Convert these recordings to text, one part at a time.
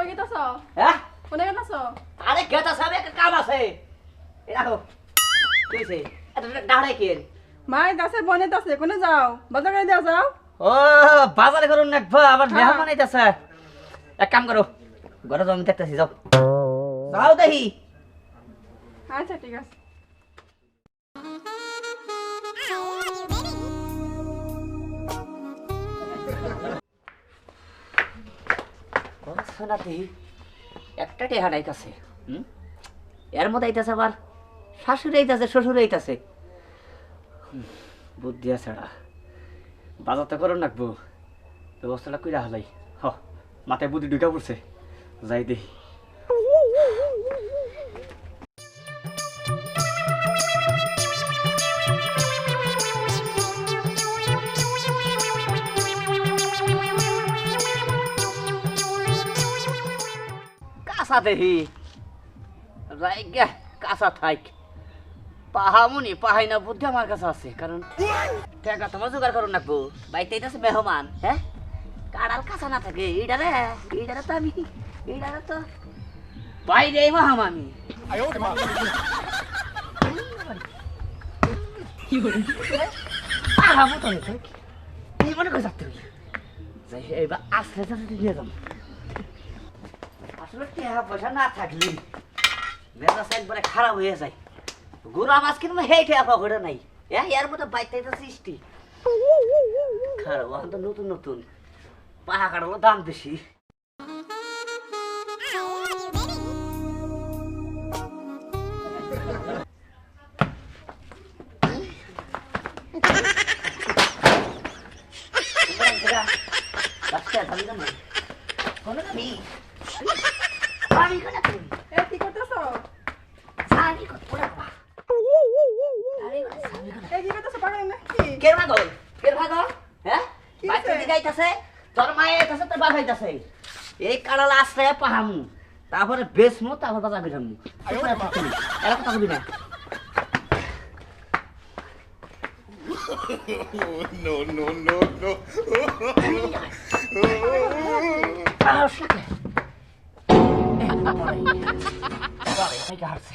কই গেতাছ হ্যাঁ কোনে গেতাছ আরে গেতা সাহেব একটা কাম আছে। এ রাখো কইছে এটা ডাড়াই কেন মাই দাসে বনে দাসে কোনে যাও? বাজার করে দাও যাও? ও বাজারে করুন নাকবা আবার। মেহমান আইতাছে এক কাম করো ঘরে জমি দেখতেছি যাও যাও দেখি আচ্ছা ঠিক আছে। শোনাতে একটা টেহা নাই কাছে হুম? এর মধ্যে আইতাছে আবার শাশুড়ি আইতাছে শ্বশুর আইতাছে। বুদ্ধি আছে বাজার তো করো নাকবো ব্যবস্থাটা কইরা হলাই। হ মাথায় বুদ্ধি ঢুকা পড়ছে। যাই দে কাঁচা দেহি রাইগা কাঁচা থাইক। পাহামুনি পাহাই না বুদ্ধি আমার কাছে আছে কারণ টাকা তোমার জোগাড় করো নাকবো বাইতে আছে মেহমান হ্যাঁ? কাড়াল কাঁচা না থাকে এইটারে এইটারে তো আমি এইটারে তো বাইরে মাহাম আমি পাহামু তো মনে করে যাচ্ছে যাই এবার আসলে যাতে নিয়ে যাব। আসলে টাকা পয়সা না থাকলে মেজাজ একবারে খারাপ হয়ে যায়। গুড়া মাছ কিনবো হেই টাকা পকেটে নাই। হ্যাঁ এর মধ্যে বাইতে তো সৃষ্টি। খারাপ এখন তো নতুন নতুন। পাহা কাটালো দাম বেশি। বাচ্চা থামি না কোনো থামি আমি কোনো থামি এ কি করতেছ হ্যাঁ তোর মায়ে আইতাছে তোর বাপ আইতাছে এই কাড়াল আশ্রয় পাহামু তারপরে বেসমু তারপর কথা বলি না হারছে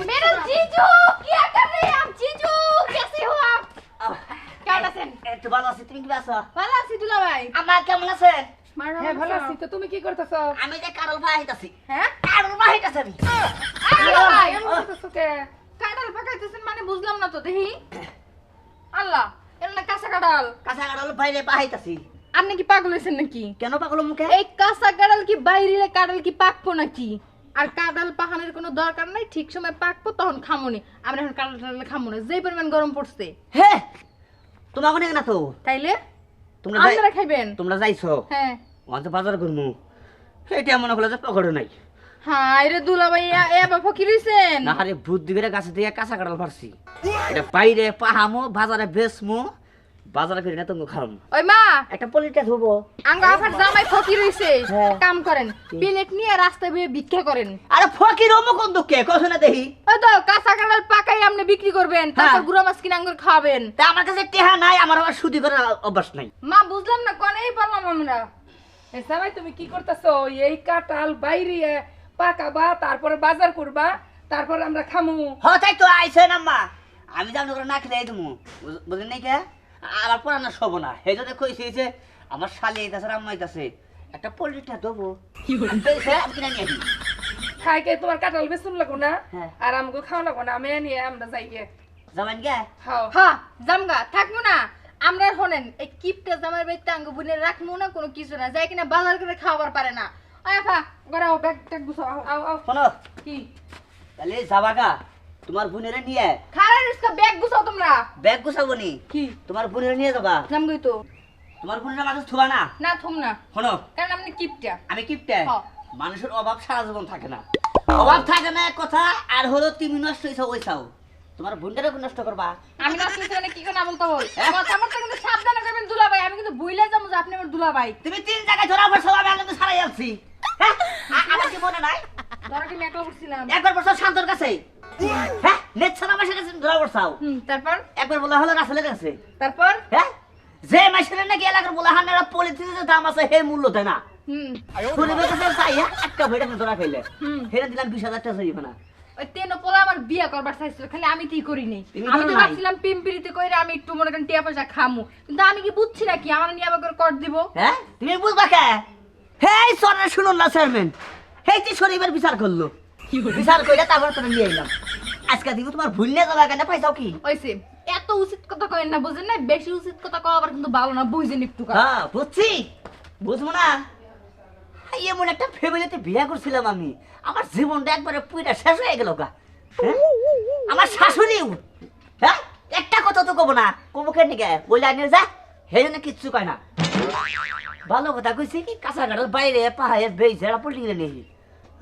मेरा जीजू क्या कर रहे हैं आप जीजू कैसे हो आप আহ, কেমন আছেন? একটু ভালো আছি তুমি কি আছো ভালো আছি দুলা ভাই আমার কেমন আছেন হ্যাঁ ভালো আছি তো তুমি কি করতেছো আমি যে কারল বাহিতাছি হ্যাঁ কারল বাহিতাছি আমি আরে বাবা এমন করতেছো কে কাঁঠাল পাকাইতেছেন মানে বুঝলাম না তো দেখি আল্লাহ এর না কাঁচা কাঁঠাল কাঁচা কারল বাইরে বাহিতাছি আপনি কি পাগল হয়েছেন নাকি কেন পাগল মুখে এই কাঁচা কাঁঠাল কি বাইরে কাঁঠাল কি পাকবো নাকি আর কাঁঠাল পাহানের কোনো দরকার নাই ঠিক সময় পাকবো তখন খামুনি। আমরা এখন কাঁঠাল টাঠাল খামো না যেই পরিমাণ গরম পড়ছে। হে! তোমাকে নেই না তো তাইলে? তোমরা যাই- আপনারা খাইবেন? তোমরা যাইছো? হ্যাঁ। অন্ত বাজার করব এটা মনে করল যে পকেটে নাই। হাই রে দুলা ভাই এ বাবা কি রইছেন না হারে বুদ্ধি করে গাছে দিয়ে কাঁচা কাঁঠাল পারছি এটা বাইরে পাহামো বাজারে বেচমো। বাজারে ফিরে না তুমি খাম। ওই মা! একটা পলিটা ধুবো আঙ্গা আফার জামাই ফকির হইছে। হ্যাঁ। কাম করেন প্লেট নিয়ে রাস্তায় বেয়ে ভিক্ষা করেন। আরে ফকির কোন দুঃখে না দেখি। ওই তো কাঁচা কাঁঠাল পাকাই আপনি বিক্রি করবেন তারপর হ্যাঁ। গুড়া মাছ কিনে আঙ্গুর খাবেন তা আমার কাছে টেহা নাই আমার আবার সুদি করার অভ্যাস নাই। মা বুঝলাম না কনেই আমরা। এ তুমি কি করতেছো? এই কাঁঠাল বাইরে পাকাবা তারপরে বাজার করবা তারপর আমরা খামু। হতাই তো আইসেন আম্মা আমি জানি না খেলে তুমি বুঝলেন নাই কে? আবার পড়ানো শোবো না। সেই জন্য কইছি যে আমার শালি আইতাছে আম্মা আইতাছে। একটা পলিটা দেবো কিনে নিয়ে খাই কে তোমার কাঁঠাল বেসন লাগো না? হ্যাঁ। আর আমাকে খাওয়া লাগো না আমি নিয়ে আমরা যাই গে যাবেন গে? খাও হ্যাঁ জামগা থাকব না। আমরা শোনেন এই কিপটা জামাই বাড়িতে আঙ্গ বুনে রাখব না কোনো কিছু না। যাই কিনা বাজার করে খাওয়াবার পারে না। ওই আফা গড়াও ব্যাগ ট্যাগ গুছাও। আও, আও আও শোনো। কি? তাহলে যাবাগা তোমার বোনেরে নিয়ে। খারাপ রিস্কা ব্যাগ গুছাও তোমরা। ব্যাগ গুছাবো নি? কি? তোমার বোনেরে নিয়ে যাবা। জামগই তো। তোমার বোনের মাঝে থুবা না? না থুম না। শোনো। কারণ আপনি কিপটা। আমি কিপটে। মানুষের অভাব সারা জীবন থাকে না। অভাব থাকে না এক কথা আর হলো তুমি নষ্ট হয়েছো ওই চাও তোমার বোনটারে নষ্ট করবা। আমি না শুনছি মানে কি করে না বলতে বল? হ্যাঁ? কথা বলতে কিন্তু সাবধানে করবেন দুলাভাই। আমি কিন্তু বুইলে যাব যে আপনি আমার দুলাভাই। তুমি তিন জায়গায় ধরা পড়ছো আমি কিন্তু সারাই যাচ্ছি হ্যাঁ? আমার কি মনে নাই? ধরো কি মেকলা করছিলাম একবার বলছো শান্তর কাছে? হ্যাঁ নেট ছাড়া মাসের কাছে ধরা পড়ছাও তারপর? একবার বলা হলো রাসেলের কাছে তারপর? হ্যাঁ যে মাসের নাকি এলাকার বলা হান্নারা পলিথিনের দাম আছে হে মূল্য দেয় না। শরীরের কাছে চাই হ্যাঁ? একটা ভেড়ে ধরা খাইলে। হুম। দিলাম বিশ হাজার টাকা চাইবে তেনো পোলা আমার বিয়ে করবার চাইছিল খালি আমি তুই করিনি তুমি আমি তো নাই? ভাবছিলাম পিম্পিরিতে কইরা আমি একটু মনে করেন টিয়া পয়সা খামু। কিন্তু আমি কি বুঝছি নাকি? আমার নিয়ে আবার করে কর দিব। হ্যাঁ তুমি বুঝবা কে? হেই শুনুন না চেয়ারম্যান। হেই তুই শরীফের বিচার করল। বিচার কইলে তারপর তোরা নিয়ে এলাম আজকে দিব তোমার ভুল নিয়ে যাবা কেন পাইছাও কি? এত উচিত কথা কয়েন না বুঝেন না বেশি উচিত কথা কওয়া আবার কিন্তু ভালো না বুঝেন একটু কা। হ্যাঁ বুঝছি। বুঝব না। এমন একটা ফ্যামিলিতে বিয়ে করছিলাম আমি। আমার জীবনটা একবারে পুইটা শেষ হয়ে গেল গা। হ্যাঁ? আমার শাশুড়িও হ্যাঁ? একটা কথা তো কব না কব কেন গে বলে আনিয়ে যা হে জন্য কিচ্ছু কয় না। ভালো কথা কইছি কি কাঁচা বাইরে পাহাড়ে বেইছে এরা পল্টি নেই।